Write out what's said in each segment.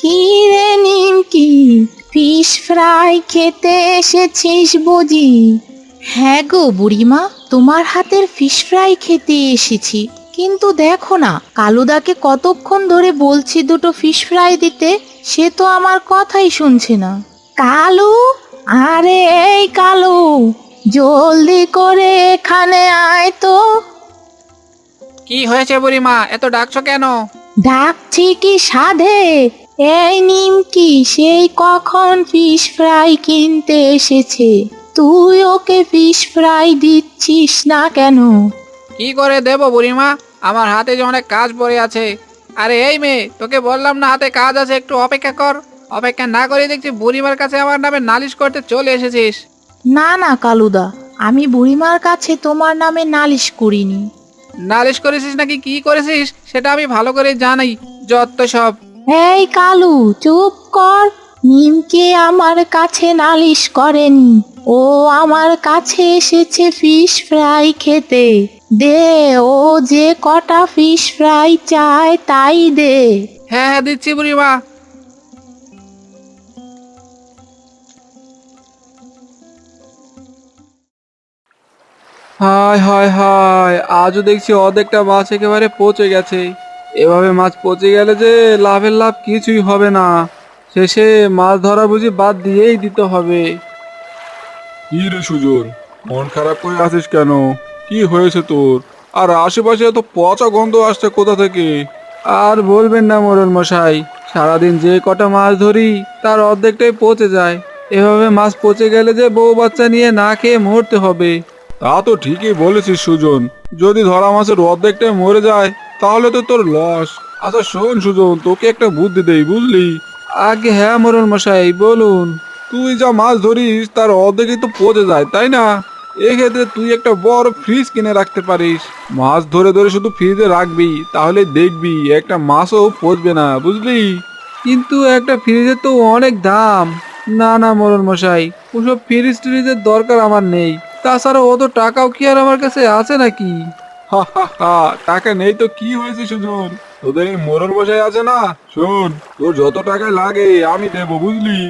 কি রে নিমকি? Fish fry খেতে এসেছিস বুঝি? হ্যাঁ গো বুড়িমা তোমার হাতের ফিশ ফ্রাই খেতে এসেছি। কিন্তু দেখো না কালুদাকে কতক্ষণ ধরে বলছি দুটো ফিশ ফ্রাই দিতে সে তো আমার কথাই শুনছে না। কালু? আরে এই কালু জলদি করে এখানে আয় তো। কি হয়েছে বুড়িমা এত ডাকছো কেন? ডাকছি কি সাধে? এই নিমকি সেই কখন ফিশ ফ্রাই কিনতে এসেছে? তুই ওকে ফিশ ফ্রাই দিচ্ছিস না কেন? কি করে দেবো বুড়িমা? আমার হাতে যে অনেক কাজ পড়ে আছে। আরে এই মেয়ে তোকে বললাম না হাতে কাজ আছে একটু অপেক্ষা কর। অপেক্ষা না করে দেখছি বুড়িমার কাছে আমার নামে নালিশ করতে চলে এসেছিস। না না কালুদা আমি বুড়িমার কাছে তোমার নামে নালিশ করিনি। নালিশ করেছিস নাকি কি করেছিস? সেটা আমি ভালো করে জানি যত সব। এই কালু, চুপ কর। নিমকে আমার কাছে নালিশ করেনি। ও আমার কাছে এসেছে ফিশ ফ্রাই খেতে। দে, ও যে কটা ফিশ ফ্রাই চায় তাই দে। হ্যাঁ হ্যাঁ দিচ্ছি বুড়িমা হায় হায় হায়, আজও দেখছি অর্ধেকটা মাছ একেবারে পচে গেছে। এভাবে মাছ পচে গেলে যে লাভের লাভ কিছুই হবে না। শেষে মাছ ধরা বুঝি বাদ দিয়েই দিতে হবে। কি রে সুজন মন খারাপ করে আছিস কেন? কি হয়েছে তোর? আর আশেপাশে এত পচা গন্ধ আসছে কোথা থেকে? আর বলবেন না মোরল মশাই সারাদিন যে কটা মাছ ধরি তার অর্ধেকটাই পচে যায়। এভাবে মাছ পচে গেলে যে বউ বাচ্চা নিয়ে না খেয়ে মরতে হবে। তা তো ঠিকই বলেছিস সুজন যদি ধরা মাছের অর্ধেকটাই মরে যায় তাহলে তো তোর লস আচ্ছা শোন সুজন, তোকে একটা বুদ্ধি দেই, বুঝলি? আগে হ্যাঁ মোরল মশাই, বলুন। তুই যা মাছ ধরিস, তার অর্ধেকই তো পচে যায়, তাই না? এক্ষেত্রে তুই একটা বড় ফ্রিজ কিনে রাখতে পারিস। মাছ ধরে ধরে শুধু ফ্রিজে রাখবি, তাহলে দেখবি একটা মাছও পচবে না, বুঝলি? কিন্তু একটা ফ্রিজের তো অনেক দাম। না না মোরল মশাই, ওসব ফ্রিজ ট্রিজের দরকার আমার নেই। তাছাড়া অত টাকাও কি আর আমার কাছে আছে নাকি? হা হা হা টাকা নেই তো কি হয়েছে সুজন? তোদের এই মোরল বসাই আছে না? শোন তোর যত টাকা লাগে আমি দেবো বুঝলি?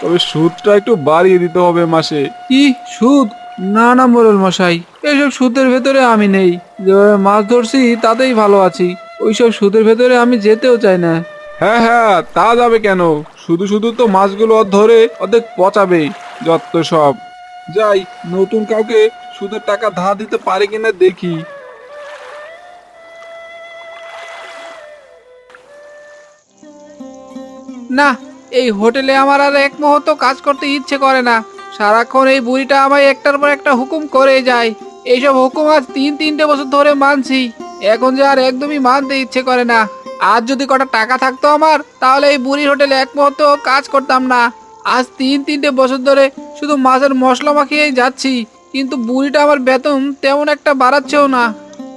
তবে সুদটা একটু বাড়িয়ে দিতে হবে মাসে। কি? সুদ? না না মোরল মশাই এসব সুদের ভেতরে আমি নেই। যেভাবে মাছ ধরছি তাতেই ভালো আছি। ওইসব সুদের ভেতরে আমি যেতেও চাই না। হ্যাঁ হ্যাঁ তা যাবে কেন? শুধু শুধু তো মাছগুলো ধরে অর্ধেক পচাবে যত সব। যাই নতুন কাউকে সুদের টাকা ধার দিতে পারে কিনা দেখি। না, এই হোটেলে আমার আর এক মুহূর্ত কাজ করতে ইচ্ছে করে না। সারাক্ষণ এই বুড়িটা আমায় একটার পর একটা হুকুম করে যায়। এইসব হুকুম আজ তিন তিনটে বছর ধরে মানছি। এখন যে আর একদমই মানতে ইচ্ছে করে না। আজ যদি কটা টাকা থাকতো আমার, তাহলে এই বুড়ির হোটেলে এক মুহূর্ত কাজ করতাম না। আজ তিন তিনটে বছর ধরে শুধু মাছের মশলা মাখিয়েই যাচ্ছি। কিন্তু বুড়িটা আমার বেতন তেমন একটা বাড়াচ্ছেও না।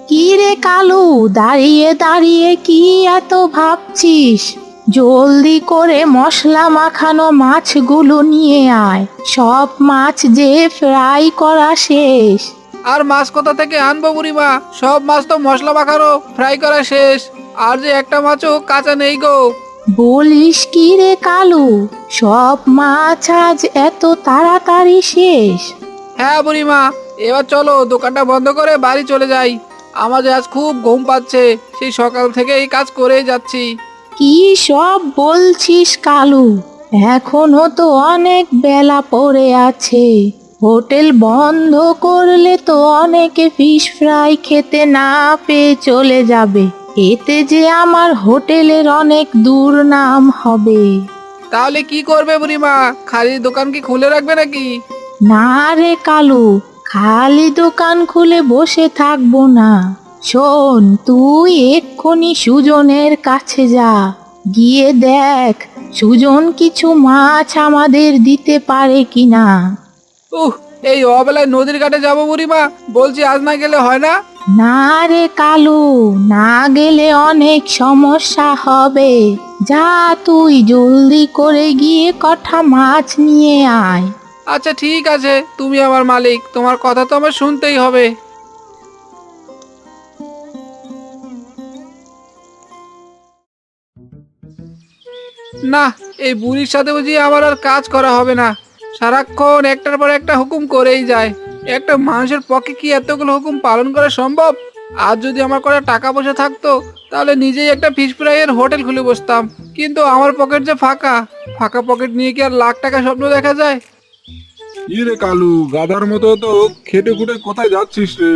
কি রে কালু দাঁড়িয়ে দাঁড়িয়ে কি এত ভাবছিস? জলদি করে মশলা মাখানো মাছগুলো নিয়ে আয়। সব মাছ যে ফ্রাই করা শেষ। আর মাছ কোথা থেকে আনব বুড়িমা? সব মাছ তো মশলা মাখানো ফ্রাই করা শেষ। আর যে একটা মাছও কাঁচা নেই গো। বলিস কি রে কালু সব মাছ আজ এত তাড়াতাড়ি শেষ। হ্যাঁ বুড়িমা এবার চলো দোকানটা বন্ধ করে বাড়ি চলে যাই। আমার যে আজ খুব ঘুম পাচ্ছে সেই সকাল থেকে এই কাজ করেই যাচ্ছি। কি সব বলছিস কালু? এখনও তো অনেক বেলা পড়ে আছে। হোটেল বন্ধ করলে তো অনেকে ফিশ ফ্রাই খেতে না পেয়ে চলে যাবে। এতে যে আমার হোটেলের অনেক দুর্নাম হবে। তাহলে কি করবে বুড়িমা? খালি দোকান কি খুলে রাখবে নাকি? না রে কালু খালি দোকান খুলে বসে থাকব না। শোন তুই এক্ষুনি সুজনের কাছে যা। গিয়ে দেখ সুজন কিছু মাছ আমাদের দিতে পারে কিনা। উহ এই অবেলায় নদীর ঘাটে যাব বুড়িমা বলছি আজ না গেলে হয় না? না রে কালু না গেলে অনেক সমস্যা হবে। যা তুই জলদি করে গিয়ে কটা মাছ নিয়ে আয়। আচ্ছা ঠিক আছে। তুমি আমার মালিক, তোমার কথা তো আমার শুনতেই হবে। না, এই বুড়ির সাথে বুঝি আমার আর কাজ করা হবে না। সারাক্ষণ একটার পর একটা হুকুম করেই যায়। একটা মানুষের পক্ষে কি এতগুলো হুকুম পালন করা সম্ভব? আর যদি আমার করে টাকা পয়সা থাকতো, তাহলে নিজেই একটা ফিশ ফ্রাইয়ের হোটেল খুলে বসতাম। কিন্তু আমার পকেট যে ফাঁকা ফাঁকা পকেট নিয়ে কি আর লাখ টাকা স্বপ্ন দেখা যায়? কি রে কালু? গাধার মতো তো খেটে খুটে কোথায় যাচ্ছিস রে?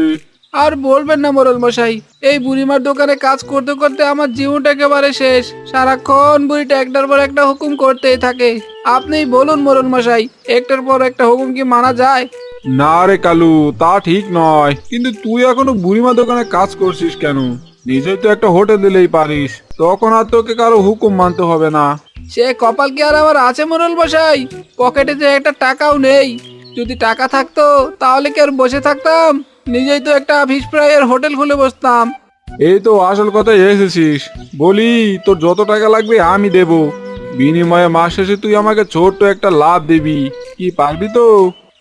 আর বলবেন না মোরল মশাই এই বুড়িমার দোকানে কাজ করতে করতে আমার জীবনটা একেবারে শেষ। সারাক্ষণ বুড়িটা একটার পর একটা হুকুম করতেই থাকে। আপনিই বলুন মোরল মশাই একটার পর একটা হুকুম কি মানা যায়? না রে কালু তা ঠিক নয়। কিন্তু তুই এখনও বুড়িমা দোকানে কাজ করছিস কেন? নিজেই তো একটা হোটেল দিলেই পারিস। তখন আর তোকে কারও হুকুম মানতে হবে না। সে কপাল কি আর আমার আছে মোরল মশাই পকেটে যে একটা টাকাও নেই। যদি টাকা থাকতো তাহলে কি আর বসে থাকতাম? নিজেই তো একটা ফিশ ফ্রাইয়ের হোটেল খুলে বসতাম। এই তো আসল কথায় এসেছিস। বলি তোর যত টাকা লাগবে আমি দেব। বিনিময়ে মাস শেষে তুই আমাকে ছোট্ট একটা লাভ দিবি। কি পারবি তো?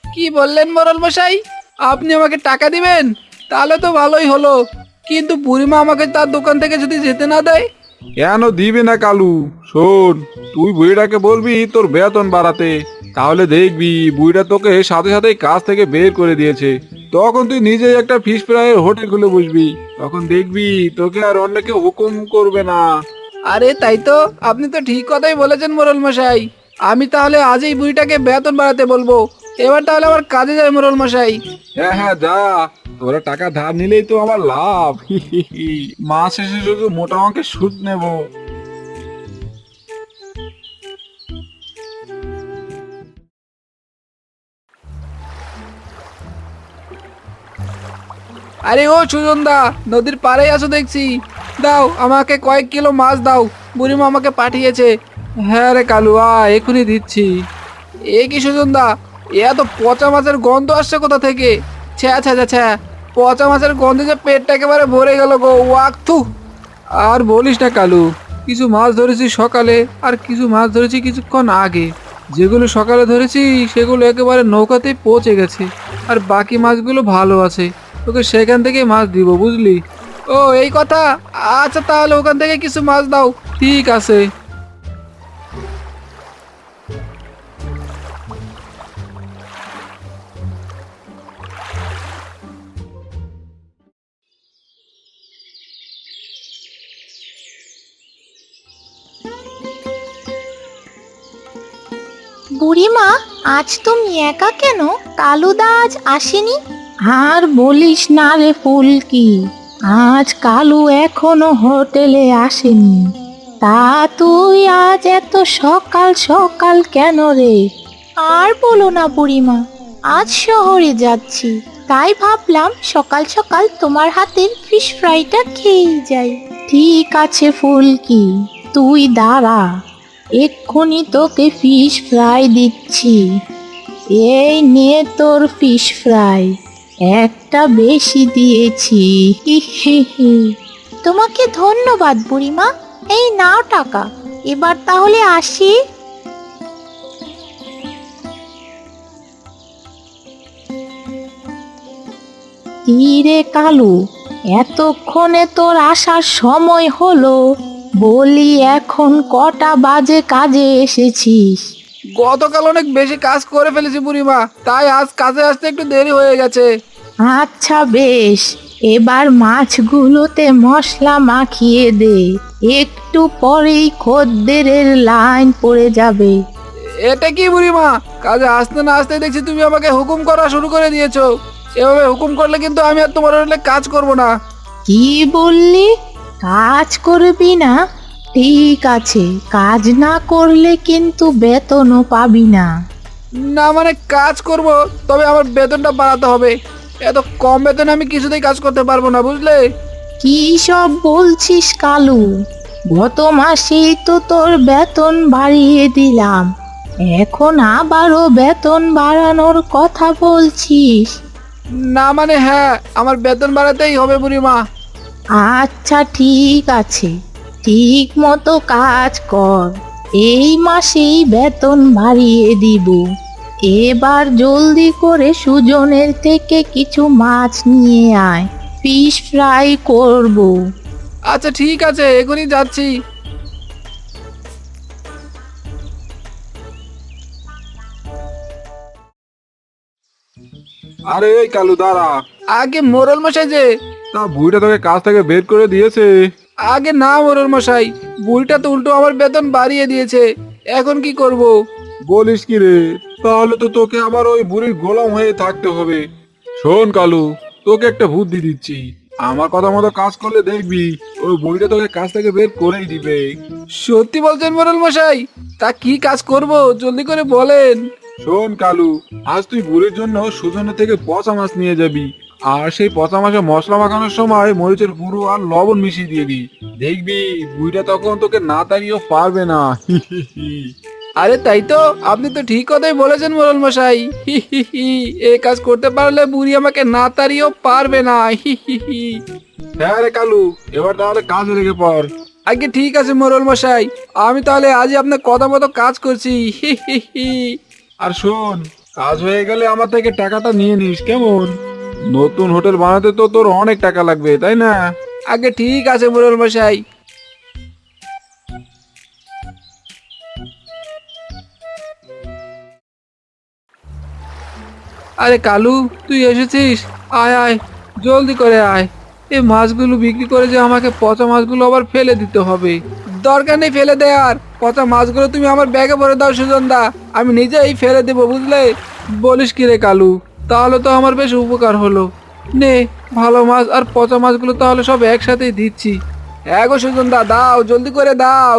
কি বললেন মোরল মশাই আপনি আমাকে টাকা দিবেন? তাহলে তো ভালোই হলো। কিন্তু বুড়িমা আমাকে তার দোকান থেকে যদি যেতে না দেয়? কেন দিবি না কালু? শোন তুই বুড়িটাকে বলবি তোর বেতন বাড়াতে। তাহলে দেখবি বুড়িটা তোকে সাথে সাথেই কাজ থেকে বের করে দিয়েছে। তখন তুই নিজেই একটা ফিশ ফ্রাইয়ের হোটেল খুলে বসবি। তখন দেখবি তোকে আর অন্য কেউ হুকুম করবে না। আরে তাই তো আপনি তো ঠিক কথাই বলেছেন মোরল মশাই আমি তাহলে আজই বুড়িটাকে বেতন বাড়াতে বলব। এবার তাহলে আমার কাজে যায় মোরল মশাই। হ্যাঁ হ্যাঁ যা। তোরা টাকা ধার নিলেই তো আমার লাভ। মাস শেষে শুধু মোটা অঙ্কের সুদ নেব। আরে ও সুজনদা নদীর পাড়েই আছো দেখছি। দাও আমাকে কয়েক কিলো মাছ দাও। বুড়িমা আমাকে পাঠিয়েছে। হ্যাঁ রে কালু কালুয়া এখনই দিচ্ছি। এ কি সুজনদা এত পচা মাছের গন্ধ আসছে কোথা থেকে? ছ্যা ছ্যা ছ্যা ছ্যা। পচা মাছের গন্ধে যে পেটটা একেবারে ভরে গেল গো, ওয়াক, থু। আর বলিস না কালু, কিছু মাছ ধরেছি সকালে আর কিছু মাছ ধরেছি কিছুক্ষণ আগে। যেগুলো সকালে ধরেছি, সেগুলো একেবারে নৌকাতেই পৌঁছে গেছে। আর বাকি মাছগুলো ভালো আছে। তোকে সেখান থেকে মাছ দিব, বুঝলি? ও, এই কথা? আচ্ছা তাহলে ওখান থেকে কিছু মাছ দাও। ঠিক আছে। বুড়িমা আজ তুমি একা কেন? কালুদা আজ আসেনি? আর বলিস না রে ফুলকি আজ কালু এখনও হোটেলে আসেনি। তা তুই আজ এত সকাল সকাল কেন রে? আর বলো না বুড়িমা আজ শহরে যাচ্ছি। তাই ভাবলাম সকাল সকাল তোমার হাতের ফিশ ফ্রাইটা খেয়েই যাই। ঠিক আছে ফুলকি তুই দাঁড়া। এক্ষুনি তোকে ফিশ ফ্রাই দিচ্ছি। এই নে তোর ফিশ ফ্রাই একটা বেশি দিয়েছি। তোমাকে ধন্যবাদ বুড়িমা। এই নাও টাকা। এবার তাহলে আসি। তীরে কালু? এতক্ষণে তোর আসার সময় হলো। বলি এখন কটা বাজে কাজে এসেছিস? গতকাল অনেক বেশি কাজ করে ফেলেছি বুড়িমা তাই আজ কাজে আসতে একটু দেরি হয়ে গেছে। আচ্ছা বেশ এবার মাছগুলোতে মশলা মাখিয়ে দে একটু পরেই খদ্দেরের লাইন পড়ে যাবে। এটা কি বুড়িমা? কাজে আসতে না আসতে দেখছি তুমি আমাকে হুকুম করা শুরু করে দিয়েছ। এভাবে হুকুম করলে কিন্তু আমি আর তোমার কাজ করব না। কি বললি? কাজ করবি না ঠিক আছে কাজ না করলে কিন্তু বেতনও পাবি না। না মানে কাজ করব তবে আমার বেতনটা বাড়াতে হবে। এত কম বেতনে আমি কিছুতেই কাজ করতে পারব না বুঝলে? কি সব বলছিস কালু? গত মাসেই তো তোর বেতন বাড়িয়ে দিলাম। এখন আবারও বেতন বাড়ানোর কথা বলছিস। না মানে হ্যাঁ আমার বেতন বাড়াতেই হবে বুড়িমা। আচ্ছা ঠিক আছে। ঠিক মতো কাজ কর। এই মাসেই বেতন বাড়িয়ে দিব। এবার জলদি করে সুজনের থেকে কিছু মাছ নিয়ে আয়। ফিশ ফ্রাই করব। আচ্ছা ঠিক আছে এখনই যাচ্ছি। আরে কালু দাঁড়া। আগে মোরল মশাই যে তা বুড়িটা তোকে কাজ থেকে বের করে দিয়েছে। আগে না মোরল মশাই বুড়িটা তো উল্টো আমার বেতন বাড়িয়ে দিয়েছে। এখন কি করব? বলিস কি রে? তাহলে তো তোকে আবার ওই বুড়ির গোলাম হয়ে থাকতে হবে। শোন কালু তোকে একটা বুদ্ধি দিচ্ছি। আমার কথা মতো কাজ করলে দেখবি ওই বুড়িটা তোকে কাজ থেকে বের করেই দিবে। সত্যি বলছেন মোরল মশাই? তা কি কাজ করব? জলদি করে বলেন। শোন কালু আজ তুই বুড়ির জন্য সুজনের থেকে পচা মাছ নিয়ে যাবি। আর সেই পচা মাছে মশলা মাখানোর সময় মরিচের গুঁড়ো আর লবণ মিশিয়ে দিবি দেখবি বুড়িটা তখন তোকে না তাড়িয়েও পারবে না। আরে তাই তো, আপনি তো ঠিক কথাই বলেছেন মোরল মশাই। হি হি কাজ করতে পারলে বুড়ি আমাকে না তাড়িয়েও পারবে না। হ্যাঁ রে কালু, এবার তাহলে কাজে লেগে পড়। আগে ঠিক আছে মোরল মশাই, আমি তাহলে আজই আপনার কথা মতো কাজ করছি। হি হি হি আর শোন, কাজ হয়ে গেলে আমার থেকে টাকাটা নিয়ে নিস, কেমন? নতুন হোটেল বানাতে তো তোর অনেক টাকা লাগবে, তাই না? আগে ঠিক আছে মোরল মশাই। আরে কালু, তুই এসেছিস? আয় আয়, জলদি করে আয়। এই মাছগুলো বিক্রি করে যে আমাকে পচা মাছগুলো আবার ফেলে দিতে হবে। দরকার নেই ফেলে দেওয়ার পচা মাছগুলো তুমি আমার ব্যাগে ভরে দাও সুজন দা আমি নিজেই ফেলে দেবো, বুঝলে? বলিস কি রে কালু? তাহলে তো আমার বেশ উপকার হলো। নে, ভালো মাছ আর পচা মাছগুলো তাহলে সব একসাথেই দিচ্ছি। হ্যাঁ গো সুজনদা দাও, জলদি করে দাও।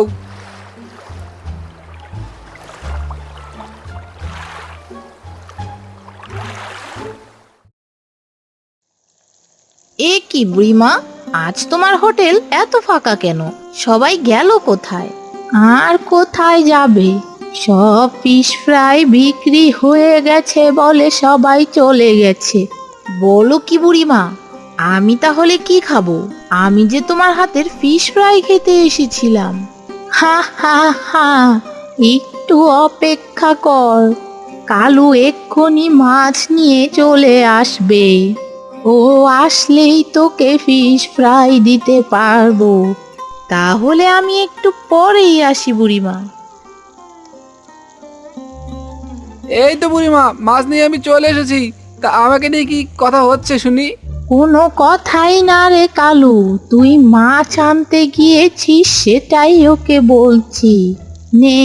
এ কি বুড়িমা, আজ তোমার হোটেল এত ফাঁকা কেন? সবাই গেল কোথায়? আর কোথায় যাবে? সব ফিশ ফ্রাই বিক্রি হয়ে গেছে বলে সবাই চলে গেছে। বলো কি বুড়িমা, আমি তাহলে কি খাব? আমি যে তোমার হাতের ফিশ ফ্রাই খেতে এসেছিলাম। হা হা হা, একটু অপেক্ষা কর। কালু এক্ষুনি মাছ নিয়ে চলে আসবে। ও আসলেই তোকে ফিশ ফ্রাই দিতে পারব। তাহলে আমি একটু পরেই আসি বুড়িমা। এই তো বুড়িমা মাছ নিয়ে আমি চলে এসেছি। তা আমাকে নিয়ে কি কথা হচ্ছে শুনি? কোনো কথাই না রে কালু তুই মাছ আনতে গিয়েছিস সেটাই ওকে বলছি। নে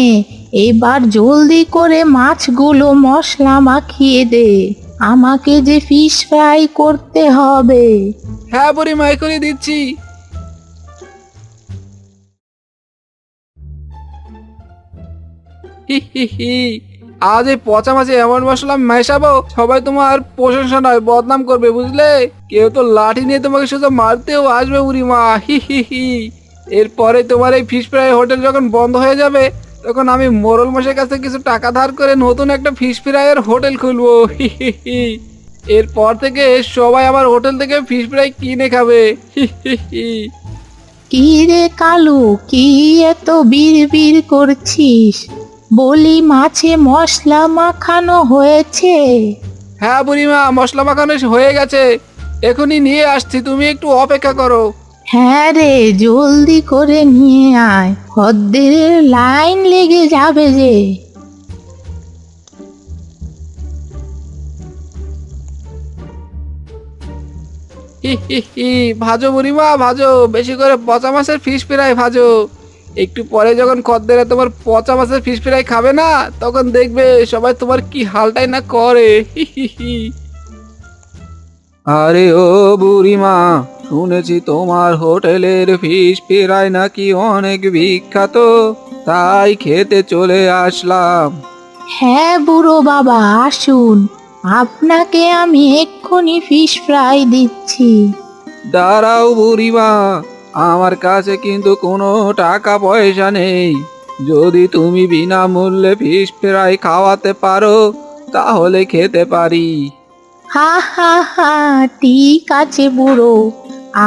এবার জলদি করে মাছগুলো মশলা মাখিয়ে দে আমাকে যে ফিশ ফ্রাই করতে হবে। হ্যাঁ বুড়িমা এখনই দিচ্ছি। হি হি হি। আজ এই পচা মাছে এমন মশলা মেশাবো, সবাই তোমার প্রশংসা নয়, বদনাম করবে, বুঝলে? কেউ তো লাঠি নিয়ে তোমাকে শুধু মারতেও আসবে বুড়িমা হি হি হি। এরপরে তোমার এই ফিশ ফ্রাই হোটেল যখন বন্ধ হয়ে যাবে, তখন আমি মোরল মশের কাছে কিছু টাকা ধার করে নতুন একটা ফিশ ফ্রাইয়ের হোটেল খুলবো, হি হি হি। এরপর থেকে সবাই আমার হোটেল থেকে ফিশ ফ্রাই কিনে খাবে, হি হি হি। কি রে কালু, কি এত বিড় করছিস? বলি মাছে মশলা মাখানো হয়েছে। হ্যাঁ বুড়িমা মশলা মাখানো হয়ে গেছে। এখনই নিয়ে আসছি তুমি একটু অপেক্ষা করো। হ্যাঁ রে জলদি করে নিয়ে আয়। খদ্দের লাইন লেগে যাবে যে। হি হি হি ভাজো বুড়িমা ভাজো। বেশি করে পচা মাছের ফিশ ফ্রাই ভাজো। একটু পরে যখন খদ্দেরা তোমার পচা মাছের ফিশ ফ্রাই খাবে না তখন দেখবে সবাই তোমার কি হালটাই না করে। আরে ও বুড়িমা শুনেছি তোমার হোটেলের ফিশ ফ্রাই নাকি অনেক বিখ্যাত তাই খেতে চলে আসলাম। হ্যাঁ বুড়ো বাবা আসুন। আপনাকে আমি এক্ষুনি ফিশ ফ্রাই দিচ্ছি। দাঁড়াও বুড়িমা আমার কাছে কিন্তু কোনো টাকা পয়সা নেই। যদি তুমি বিনামূল্যে ফিশ ফ্রাই খাওয়াতে পারো তাহলে খেতে পারি। হা হা হা ঠিক আছে বুড়ো।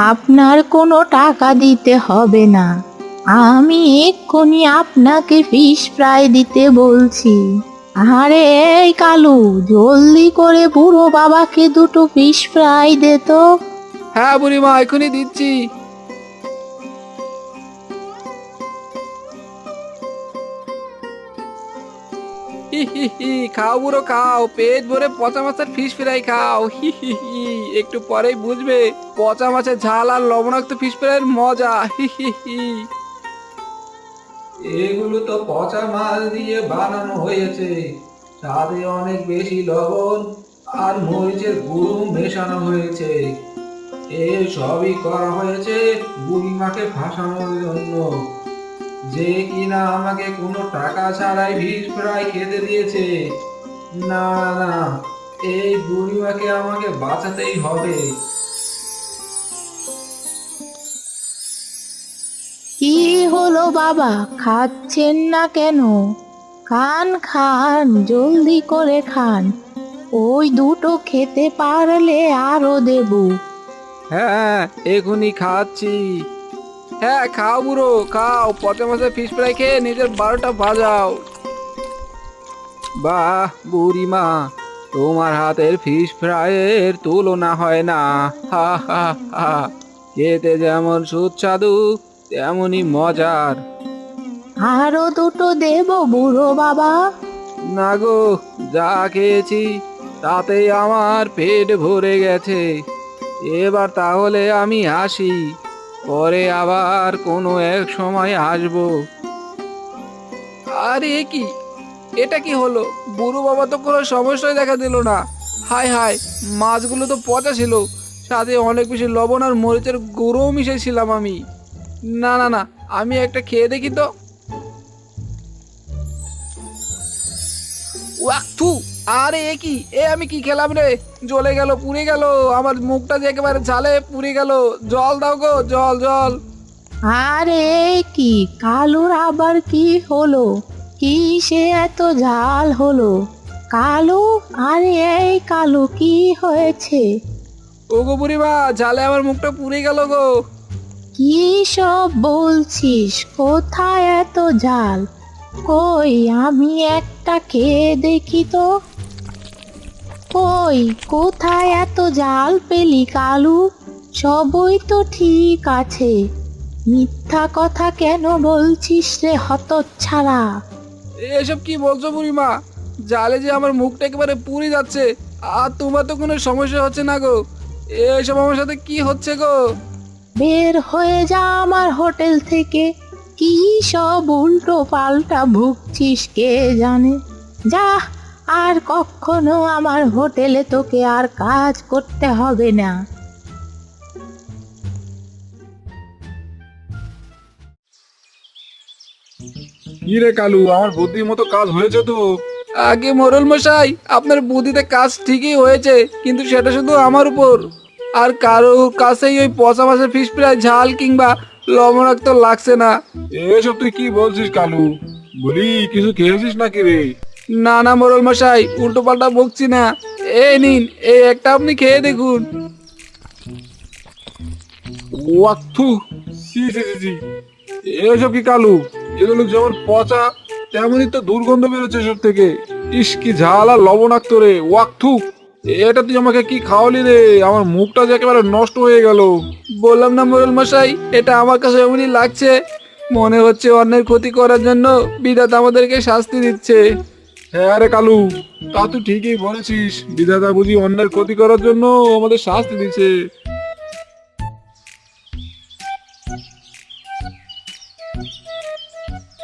আপনার কোনো টাকা দিতে হবে না। আমি এক্ষুনি আপনাকে ফিশ ফ্রাই দিতে বলছি। আরে এই কালু জলদি করে বুড়ো বাবাকে দুটো ফিশ ফ্রাই দে তো। হ্যাঁ বুড়িমা এখনই দিচ্ছি। হি খাও বুড়ো, খাও, পেট ভরে পচা মাছের ফিশ ফ্রাই খাও। হি একটু পরেই বুঝবে পচা মাছের ঝাল আর লবণাক্ত ফিশ ফ্রাইয়ের মজা। হি হি এগুলো তো পচা মাছ দিয়ে বানানো হয়েছে। স্বাদে অনেক বেশি লবণ আর মরিচের গুঁড়ো মেশানো হয়েছে। এ সবই করা হয়েছে বুড়িমাকে ফাঁসানোর জন্য। যে কিনা আমাকে কোনো টাকা ছাড়াই ফিশ ফ্রাই খেতে দিয়েছে। না না এই বুড়িমাকে আমাকে বাঁচাতেই হবে। কি হলো বাবা? খাচ্ছেন না কেন? খান খান জলদি করে খান। ওই দুটো খেতে পারলে আরও দেবো। হ্যাঁ এখনই খাচ্ছি। হ্যাঁ খাও বুড়ো খাও। পচা মাছের ফিশ ফ্রাই খেয়ে নিজের বারোটা বাজাও। বাহ বুড়িমা তোমার হাতের ফিশ ফ্রাইয়ের তুলনা হয় না। হা হা হা। খেতে যেমন সুস্বাদু তেমনই মজার। আরও দুটো দেবো বুড়ো বাবা। না গো যা খেয়েছি তাতেই আমার পেট ভরে গেছে। এবার তাহলে আমি আসি। পরে আবার কোনো এক সময় আসব। আরে এ কি? এটা কি হলো? বুড়ো বাবা তো কোনো সমস্যাই দেখা দিল না। হায় হায় মাছগুলো তো পচা ছিল। সাথে অনেক বেশি লবণ আর মরিচের গুঁড়োও মিশাইছিলাম আমি। না না না, আমি একটা খেয়ে দেখি তো। ওয়াক্তু আরে এ কি? এ আমি কি খেলাম রে? জ্বলে গেল পুড়ে গেল আমার মুখটা যে একেবারে ঝালে পুড়ে গেল। জল দাও গো জল জল। আরে কি? কালুর আবার কি হলো? কি সে এত ঝাল হলো? কালু? আরে এই কালু কি হয়েছে? ও গো বুড়িমা ঝালে আমার মুখটা পুড়ে গেল গো। কি সব বলছিস? কোথায় এত ঝাল? কই আমি একটা খেয়ে দেখি তো। কই? কোথায় এত জাল পেলি কালু? সবই তো ঠিক আছে। মিথ্যা কথা কেন বলছিস রে হতচ্ছাড়া? এসব কি বলছো বুড়িমা? জালে যে আমার মুখটা একেবারে পুড়ে যাচ্ছে আর তোমার তো কোনো সমস্যা হচ্ছে না গো। এসব আমার সাথে কি হচ্ছে গো? বের হয়ে যা আমার হোটেল থেকে। কি সব উল্টো পাল্টা ভুগছিস কে জানে? যা আর কখনো আমার হোটেলে তোকে আর কাজ করতে হবে না। কি রে কালু আমার বুদ্ধির মতো কাজ হয়েছে তো? আগে মোরল মশাই আপনার বুদ্ধিতে কাজ ঠিকই হয়েছে কিন্তু সেটা শুধু আমার উপর। আর কারও কাছেই ওই পচা মাছের ফিশ ফ্রাই ঝাল কিংবা লবণাক্ত লাগছে না। এসব তুই কি বলছিস কালু? বলি কিছু খেয়েছিস নাকি রে? না না, মোরল মশাই উল্টো পাল্টা বকছি না। এই নিন, এই একটা আপনি খেয়ে দেখুন। ওয়াক্থু সি সি সি সি এসব কি কালু? এগুলো যেমন পচা, তেমনই তো দুর্গন্ধ বেরোচ্ছে এসব থেকে। ইস, কি ঝাল লবণাক্ত রে ওয়াক্থু এটা তুই আমাকে কি খাওয়ালি রে? আমার মুখটা যে একেবারে নষ্ট হয়ে গেল। বললাম না, মোরল মশাই, এটা আমার কাছে এমনই লাগছে। মনে হচ্ছে অন্যের ক্ষতি করার জন্য বিধাতা আমাদেরকে শাস্তি দিচ্ছে। হ্যাঁ রে কালু, তা তুই ঠিকই বলেছিস। বিধাতা বুঝি অন্যের ক্ষতি করার জন্য আমাদের শাস্তি দিচ্ছে